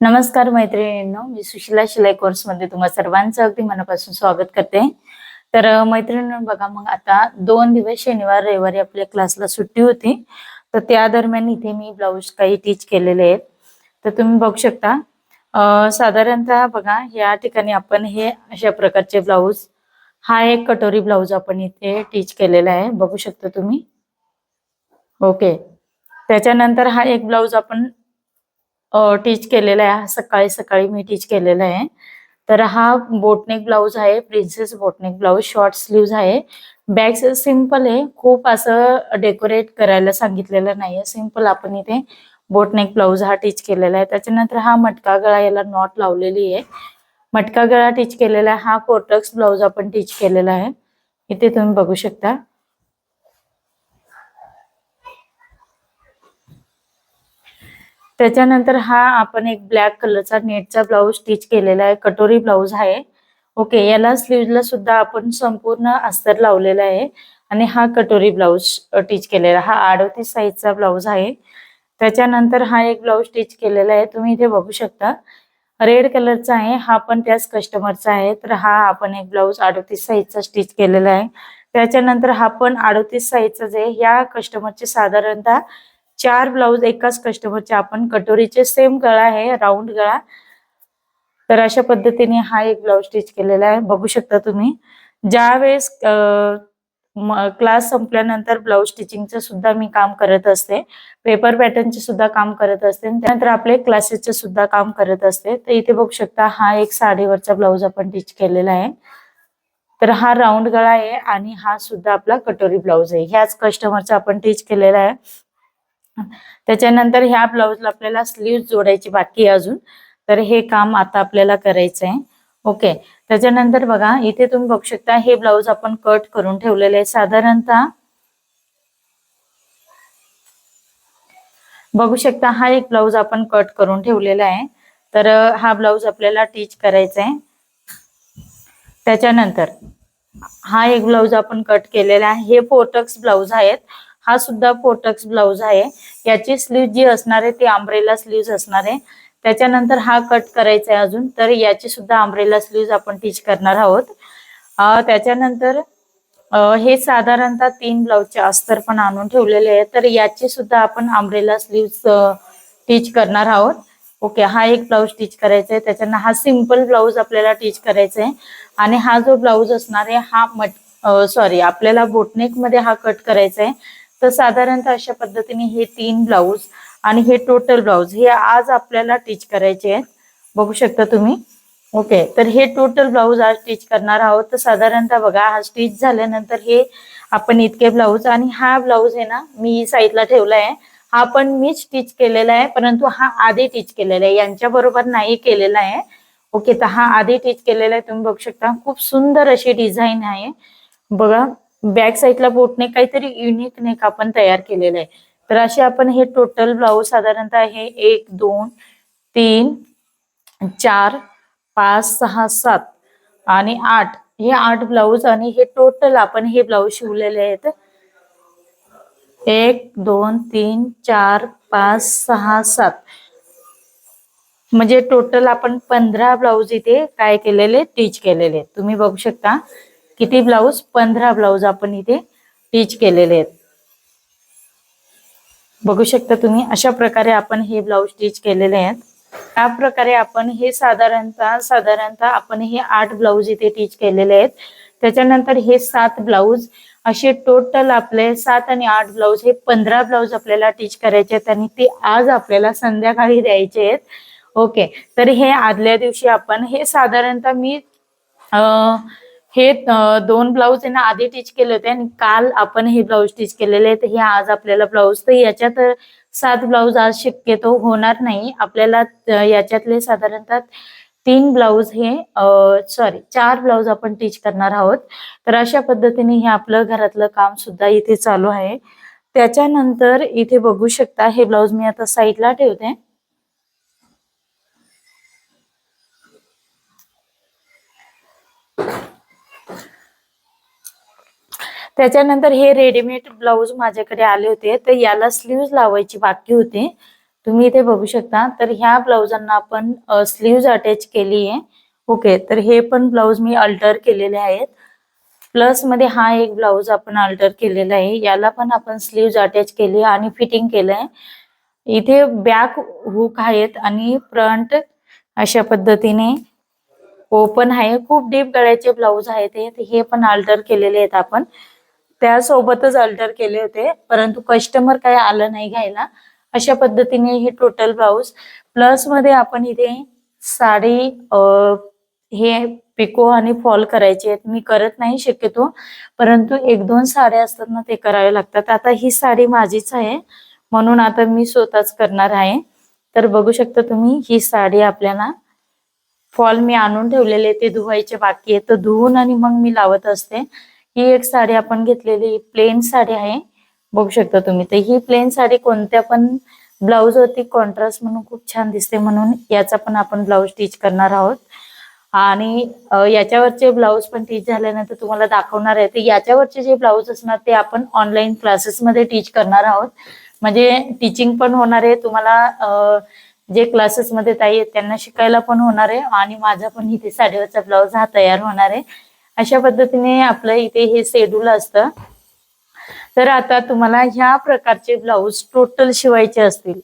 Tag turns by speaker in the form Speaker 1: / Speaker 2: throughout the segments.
Speaker 1: नमस्कार मैत्रिणींनो मी सुशिला शिलाई कोर्समध्ये तुम्हा सर्वांचं अगदी मनापासून स्वागत करते. तर अं, मैत्रिणींनो बघा मग आता दोन दिवस शनिवार रविवारी आपल्या क्लासला सुट्टी होती. तर त्या दरम्यान इथे मी ब्लाऊज काही टीच केलेले आहेत. तर तुम्ही बघू शकता साधारणतः बघा या ठिकाणी आपण हे अशा प्रकारचे ब्लाऊज हा एक कटोरी ब्लाऊज आपण इथे टीच केलेला आहे. बघू शकता तुम्ही. ओके. त्याच्यानंतर हा एक ब्लाऊज आपण टीच केलेला आहे. हा सकाळी सकाळी मी टीच केलेला आहे. तर हा बोटनेक ब्लाऊज आहे. Princess boatneck blouse short sleeves आहे. बॅक सिंपल आहे. खूप असं डेकोरेट करायला सांगितलेलं नाहीये. सिंपल आपण इथे बोटनेक ब्लाऊज हा टीच केलेला आहे. त्याच्यानंतर हा मटका गळा याला नॉट लावलेली आहे. मटका गळा टीच केलेला आहे. हा कोटक्स ब्लाऊज आपण टीच केलेला आहे. इथे तुम्ही बघू शकता. त्याच्यानंतर हा आपण एक ब्लॅक कलरचा नेटचा ब्लाऊज स्टिच केलेला आहे. कटोरी ब्लाऊज आहे. ओके याला स्लीवला सुद्धा आपण संपूर्ण अस्तर लावलेला आहे. आणि हा कटोरी ब्लाऊज टीच केलेला हा अडोतीस साईजचा ब्लाऊज आहे. त्याच्यानंतर हा एक ब्लाऊज स्टिच केलेला आहे. तुम्ही इथे बघू शकता. रेड कलरचा आहे. हा पण त्याच कस्टमरचा आहे. तर हा आपण एक ब्लाऊज अडोतीस साईजचा स्टिच केलेला आहे. त्याच्यानंतर हा पण अडोतीस साईजचा जे या कस्टमरचे साधारणतः चार ब्लाऊज एकाच कस्टमरचे. आपण कटोरीचे सेम गळा आहे राऊंड गळा. तर अशा पद्धतीने हा एक ब्लाऊज स्टिच केलेला आहे. बघू शकता तुम्ही. ज्या वेळेस क्लास संपल्यानंतर ब्लाऊज स्टिचिंगचं सुद्धा मी काम करत असते. पेपर पॅटर्नचे सुद्धा काम करत असते. त्यानंतर आपले क्लासेसचे सुद्धा काम करत असते. तर इथे बघू शकता हा एक साडीवरचा ब्लाऊज आपण स्टिच केलेला आहे. तर हा राऊंड गळा आहे आणि हा सुद्धा आपला कटोरी ब्लाऊज आहे. ह्याच कस्टमरचा आपण टीच केलेला आहे. त्याच्यानंतर ह्या ब्लाऊजला आपल्याला स्लीव्ह जोडायची बाकी अजून. तर हे काम आता आपल्याला करायचं आहे ओके त्याच्यानंतर बघा इथे तुम्ही बघू शकता हे ब्लाऊज आपण कट करून ठेवलेले आहे. साधारणतः बघू शकता हा एक ब्लाऊज आपण कट करून ठेवलेला आहे. तर हा ब्लाऊज आपल्याला टीच करायचा आहे त्याच्यानंतर हा एक ब्लाऊज आपण कट केलेला आहे. हे फोटक्स ब्लाऊज आहेत. हा सुद्धा फोटक्स ब्लाऊज आहे. याची स्लीव जी असणार आहे ती आंब्रेला स्लीव्ह असणार आहे. त्याच्यानंतर हा कट करायचा आहे अजून तर याची सुद्धा आंब्रेला स्लीव्ह आपण टीच करणार आहोत. त्याच्यानंतर हे साधारणतः तीन ब्लाउजचे अस्तर पण आणून ठेवलेले आहे तर याची सुद्धा आपण आंब्रेला स्लीव्ह टीच करणार आहोत. ओके हा एक ब्लाऊज टीच करायचा आहे. त्याच्यानं हा सिंपल ब्लाऊज आपल्याला टीच करायचा आहे. आणि हा जो ब्लाऊज असणार आहे हा मट सॉरी आपल्याला बोटनेकमध्ये हा कट करायचा आहे. तर साधारणतः अशा पद्धतीने हे तीन ब्लाऊज आणि हे टोटल ब्लाऊज हे आज आपल्याला टीच करायचे आहेत. बघू शकता तुम्ही. ओके तर हे टोटल ब्लाऊज आज स्टिच करणार आहोत. तर साधारणतः बघा हा स्टिच झाल्यानंतर हे आपण इतके ब्लाऊज आणि हा ब्लाऊज आहे ना मी साईडला ठेवला आहे हा पण मी स्टिच केलेला आहे परंतु हा आधी टीच केलेला आहे. यांच्या बरोबर नाही केलेला आहे. ओके तर हा आधी टीच केलेला आहे तुम्ही बघू शकता. खूप सुंदर अशी डिझाईन आहे. बघा बॅक साईडला बोटने काहीतरी युनिक नेक आपण तयार केलेला आहे. तर असे आपण हे टोटल ब्लाऊज साधारणतः हे एक दोन तीन चार पाच सहा सात आणि आठ. हे आठ ब्लाऊज आणि हे टोटल आपण हे ब्लाऊज शिवलेले आहेत. एक दोन तीन चार पाच सहा सात. म्हणजे टोटल आपण पंधरा ब्लाऊज इथे काय केलेले टीच केलेले तुम्ही बघू शकता. किती ब्लाऊज? पंधरा ब्लाऊज आपण इथे टीच केलेले आहेत. बघू शकता तुम्ही अशा प्रकारे आपण हे ब्लाऊज टीच केलेले आहेत. त्या प्रकारे आपण हे साधारणतः साधारणतः आपण हे आठ ब्लाऊज इथे टीच केलेले आहेत. त्याच्यानंतर हे सात ब्लाऊज असे टोटल आपले सात आणि आठ ब्लाऊज हे पंधरा ब्लाऊज आपल्याला टीच करायचे आहेत आणि ते आज आपल्याला संध्याकाळी द्यायचे आहेत. ओके तर हे आदल्या दिवशी आपण हे साधारणतः मी हे दोन ब्लाऊज आहे ना आधी टीच केले होते आणि काल आपण हे ब्लाऊज टीच केलेले आहेत. हे आज आपल्याला ब्लाऊज तर याच्यात सात ब्लाऊज आज शक्यतो होणार नाही. आपल्याला याच्यातले साधारणतः तीन ब्लाऊज हे सॉरी चार ब्लाऊज आपण टीच करणार आहोत. तर अशा पद्धतीने हे आपलं घरातलं काम सुद्धा इथे चालू आहे. त्याच्यानंतर इथे बघू शकता हे ब्लाऊज मी आता साईडला ठेवते. त्याच्यानंतर हे रेडीमेड ब्लाऊज माझ्याकडे आले होते. तर याला स्लीव्ह लावायची बाकी होते. तुम्ही इथे बघू शकता. तर ह्या ब्लाउजांना आपण स्लीव्ज अटॅच केली आहे. ओके तर हे पण ब्लाऊज मी अल्टर केलेले आहेत. प्लसमध्ये हा एक ब्लाऊज आपण अल्टर केलेला आहे. याला पण आपण स्लीव्ज अटॅच केली आणि फिटिंग केलंय. इथे बॅक हुक आहेत आणि फ्रंट अशा पद्धतीने ओपन आहे. खूप डीप गळ्याचे ब्लाऊज आहेत हे. पण अल्टर केलेले आहेत आपण. त्यासोबतच अल्टर केले होते. परंतु कस्टमर काय आलं नाही घ्यायला. अशा पद्धतीने हे टोटल ब्लाऊज प्लसमध्ये आपण इथे साडी हे पिको आणि फॉल करायचे आहेत. मी करत नाही शक्यतो. परंतु एक दोन साड्या असतात ना ते करावे लागतात. आता ही साडी माझीच आहे. म्हणून आता मी स्वतःच करणार आहे. तर बघू शकता तुम्ही ही साडी आपल्याला फॉल मी आणून ठेवलेले ते धुवायचे बाकी आहे. तर धुवून आणि मग मी लावत असते. ही एक साडी आपण घेतलेली प्लेन साडी आहे. बघू शकता तुम्ही. तर ही प्लेन साडी कोणत्या पण ब्लाऊज वरती कॉन्ट्रास्ट म्हणून खूप छान दिसते म्हणून याचा पण आपण ब्लाऊज स्टिच करणार आहोत. आणि याच्यावरचे ब्लाऊज पण टीच झाल्यानंतर तुम्हाला दाखवणार आहे. तर याच्यावरचे जे ब्लाऊज असणार ते आपण ऑनलाईन क्लासेसमध्ये टीच करणार आहोत. म्हणजे टीचिंग पण होणार आहे. तुम्हाला जे क्लासेसमध्ये ताई आहेत त्यांना शिकायला पण होणार आहे. आणि माझा पण इथे साडीवरचा ब्लाऊज हा तयार होणार आहे. अशा पद्धतीने आपलं इथे हे शेड्यूल असतं. तर आता तुम्हाला ह्या प्रकारचे ब्लाऊज टोटल शिवायचे असतील.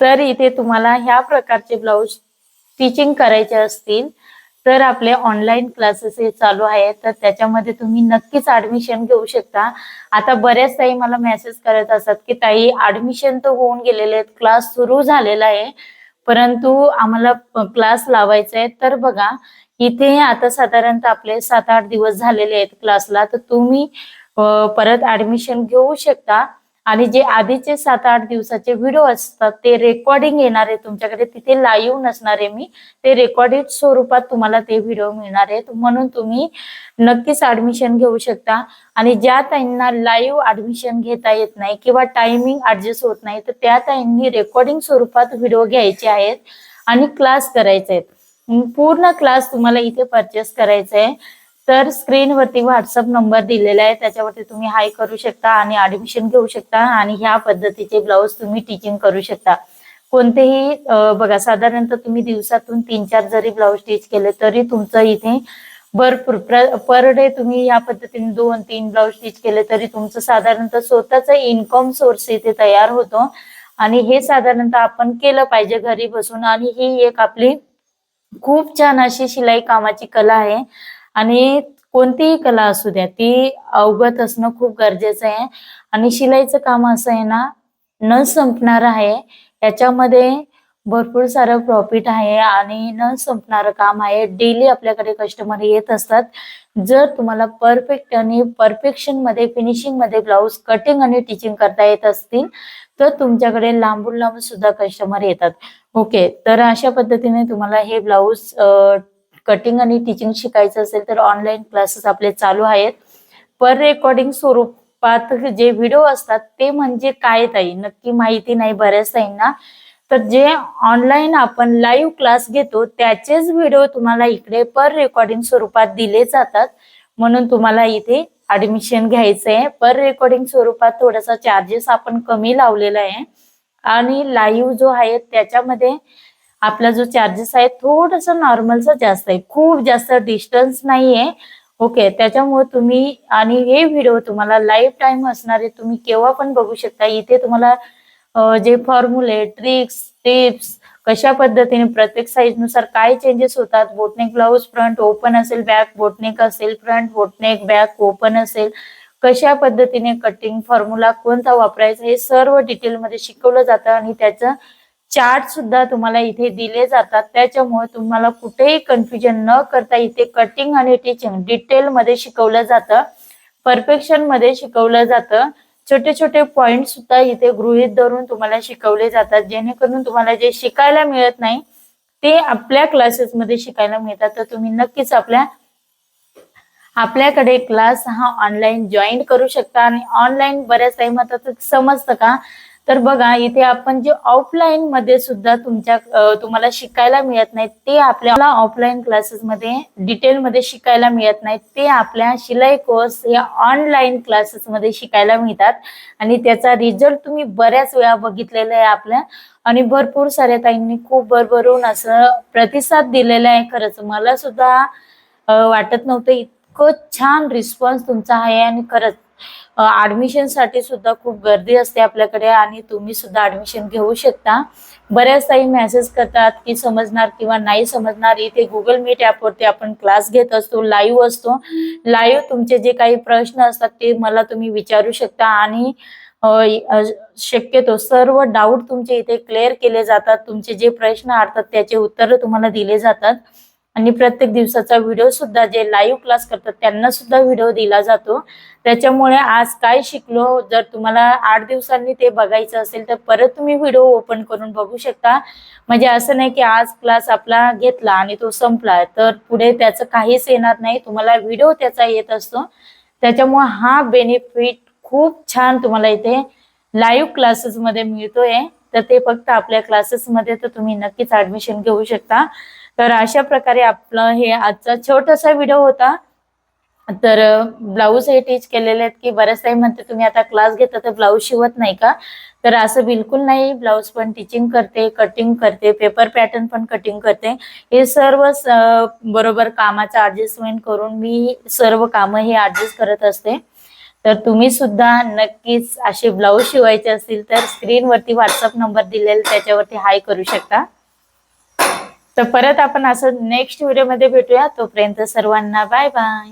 Speaker 1: तर इथे तुम्हाला ह्या प्रकारचे ब्लाऊज टीचिंग करायचे असतील. तर आपले ऑनलाईन क्लासेस हे चालू आहेत. तर त्याच्यामध्ये तुम्ही नक्कीच ऍडमिशन घेऊ शकता. आता बऱ्याच ताई मला मेसेज करत असतात की ताई ऍडमिशन तर होऊन गेलेले आहेत. क्लास सुरू झालेला आहे. परंतु आम्हाला क्लास लावायचा आहे. तर बघा इथे आता साधारणतः आपले सात आठ दिवस झालेले आहेत क्लासला तर तुम्ही परत ऍडमिशन घेऊ शकता. आणि जे आधीचे सात आठ दिवसाचे व्हिडिओ असतात ते रेकॉर्डिंग येणार आहे तुमच्याकडे. तिथे लाईव्ह नसणार आहे मी. ते रेकॉर्डेड स्वरूपात तुम्हाला ते व्हिडिओ मिळणार आहेत. म्हणून तुम्ही नक्कीच ऍडमिशन घेऊ शकता. आणि ज्या ताईंना लाईव्ह ऍडमिशन घेता येत नाही किंवा टायमिंग ऍडजस्ट होत नाही तर त्या ताईंनी रेकॉर्डिंग स्वरूपात व्हिडिओ घ्यायचे आहेत आणि क्लास करायचे आहेत. पूर्ण क्लास तुम्हाला इथे परचेस करायचा आहे तर स्क्रीनवरती व्हॉट्सअप नंबर दिलेला आहे. त्याच्यावरती तुम्ही हाय करू शकता आणि ऍडमिशन घेऊ शकता आणि ह्या पद्धतीचे ब्लाऊज तुम्ही टीचिंग करू शकता. कोणतेही बघा साधारणतः तुम्ही दिवसातून तीन चार जरी ब्लाऊज स्टिच केले तरी तुमचं इथे भरपूर पर डे तुम्ही या पद्धतीने दोन तीन ब्लाऊज स्टिच केले तरी तुमचं साधारणतः स्वतःचा इन्कम सोर्स इथे तयार होतो. आणि हे साधारणतः आपण केलं पाहिजे घरी बसून आणि ही एक आपली खूप छान अशी शिलाई कामाची कला आहे. आणि कोणतीही कला असू द्या ती अवगत असणं खूप गरजेचं आहे. आणि शिलाईचं काम असं आहे ना न संपणार आहे. याच्यामध्ये भरपूर सारं प्रॉफिट आहे आणि न संपणारं काम आहे. डेली आपल्याकडे कस्टमर येत असतात. जर तुम्हाला परफेक्ट आणि परफेक्शनमध्ये फिनिशिंगमध्ये ब्लाऊज कटिंग आणि टिचिंग करता येत असतील तर तुमच्याकडे लांबून लांबून सुद्धा कस्टमर येतात. ओके तर अशा पद्धतीने तुम्हाला हे ब्लाऊज कटिंग आणि टीचिंग शिकायचं असेल तर ऑनलाईन क्लासेस आपले चालू आहेत. पर रेकॉर्डिंग स्वरूपात जे व्हिडिओ असतात ते म्हणजे काय ताई? नक्की माहिती नाही बऱ्याच ताईंना. तर जे ऑनलाईन आपण लाईव्ह क्लास घेतो त्याचेच व्हिडिओ तुम्हाला इकडे पर रेकॉर्डिंग स्वरूपात दिले जातात. म्हणून तुम्हाला इथे ऍडमिशन घ्यायचं आहे पर रेकॉर्डिंग स्वरूपात थोडासा चार्जेस आपण कमी लावलेला आहे. आणि लाईव्ह जो आहे त्याच्यामध्ये आपला जो चार्जेस आहे थोडस नॉर्मलचा जास्त आहे. खूप जास्त डिस्टन्स नाहीये. ओके त्याच्यामुळे तुम्ही आणि हे व्हिडिओ तुम्हाला लाईफ टाइम असणारे तुम्ही केव्हा पण बघू शकता. इथे तुम्हाला जे फॉर्म्युले ट्रिक्स टिप्स कशा पद्धतीने प्रत्येक साईजनुसार काय चेंजेस होतात बोटनेक ब्लाऊज फ्रंट ओपन असेल बॅक बोटनेक असेल फ्रंट बोटनेक बॅक ओपन असेल कशा पद्धतीने कटिंग फॉर्म्युला कोणता वापरायचा हे सर्व डिटेलमध्ये शिकवलं जातं आणि त्याचं चार्ट सुद्धा तुम्हाला इथे दिले जातात. त्याच्यामुळे तुम्हाला कुठेही कन्फ्युजन न करता इथे कटिंग आणि टीचिंग डिटेल मध्ये शिकवलं जातं. परफेक्शनमध्ये शिकवलं जातं. छोटे छोटे पॉइंट सुद्धा इथे गृहित धरून तुम्हाला शिकवले जातात. जेणेकरून तुम्हाला जे शिकायला मिळत नाही ते आपल्या क्लासेसमध्ये शिकायला मिळतात. तर तुम्ही नक्कीच आपल्या आपल्याकडे क्लास हा ऑनलाईन जॉईन करू शकता आणि ऑनलाईन बऱ्याच टाइम आता समजतं का? तर बघा इथे आपण जे ऑफलाईन मध्ये सुद्धा तुमच्या तुम्हाला शिकायला मिळत नाही ते आपल्याला ऑफलाईन क्लासेस मध्ये डिटेल मध्ये शिकायला मिळत नाही ते आपल्या शिलाई कोर्स या ऑनलाईन क्लासेस मध्ये शिकायला मिळतात. आणि त्याचा रिझल्ट तुम्ही बऱ्याच वेळा बघितलेला आहे आपल्या. आणि भरपूर साऱ्या ताईंनी खूप भरभरून असं प्रतिसाद दिलेला आहे. खरंच मला सुद्धा वाटत नव्हतं इतकं छान रिस्पॉन्स तुमचा आहे आणि खरंच ऍडमिशनसाठी सुद्धा खूप गर्दी असते आपल्याकडे आणि तुम्ही सुद्धा ऍडमिशन घेऊ शकता. बऱ्याच ताई मेसेज करतात की समजणार किंवा नाही समजणार. इथे गुगल मीट ऍपवरती आपण क्लास घेत असतो लाईव्ह असतो. लाईव्ह तुमचे जे काही प्रश्न असतात ते मला तुम्ही विचारू शकता आणि शक्यतो सर्व डाऊट तुमचे इथे क्लिअर केले जातात. तुमचे जे प्रश्न असतात त्याचे उत्तर तुम्हाला दिले जातात. आणि प्रत्येक दिवसाचा व्हिडिओ सुद्धा जे लाईव्ह क्लास करतात त्यांना सुद्धा व्हिडिओ दिला जातो. त्याच्यामुळे आज काय शिकलो जर तुम्हाला आठ दिवसांनी ते बघायचं असेल तर परत तुम्ही व्हिडिओ ओपन करून बघू शकता. म्हणजे असं नाही की आज क्लास आपला घेतला आणि तो संपला तर पुढे त्याचं काहीच येणार नाही. तुम्हाला व्हिडिओ त्याचा येत असतो. त्याच्यामुळे हा बेनिफिट खूप छान तुम्हाला इथे लाईव्ह क्लासेस मध्ये मिळतोय. तर ते फक्त आपल्या क्लासेस मध्ये तर तुम्ही नक्कीच ऍडमिशन घेऊ शकता. तर अशा प्रकारे आपलं हे आजचा छोटासा व्हिडिओ होता. तर ब्लाऊज हे टीच केलेले आहेत की बऱ्याच काही म्हणते तुम्ही आता क्लास घेता तर ब्लाऊज शिवत नाही का? तर असं बिलकुल नाही. ब्लाऊज पण टीचिंग करते कटिंग करते पेपर पॅटर्न पण कटिंग करते. हे सर्व बरोबर कामाचं ऍडजस्टमेंट करून मी सर्व कामं हे ऍडजस्ट करत असते. तर तुम्ही सुद्धा नक्कीच असे ब्लाऊज शिवायचे असतील तर स्क्रीनवरती व्हॉट्सअप नंबर दिलेला त्याच्यावरती हाय करू शकता. तर परत आपण असं नेक्स्ट व्हिडिओमध्ये भेटूया. तोपर्यंत सर्वांना बाय बाय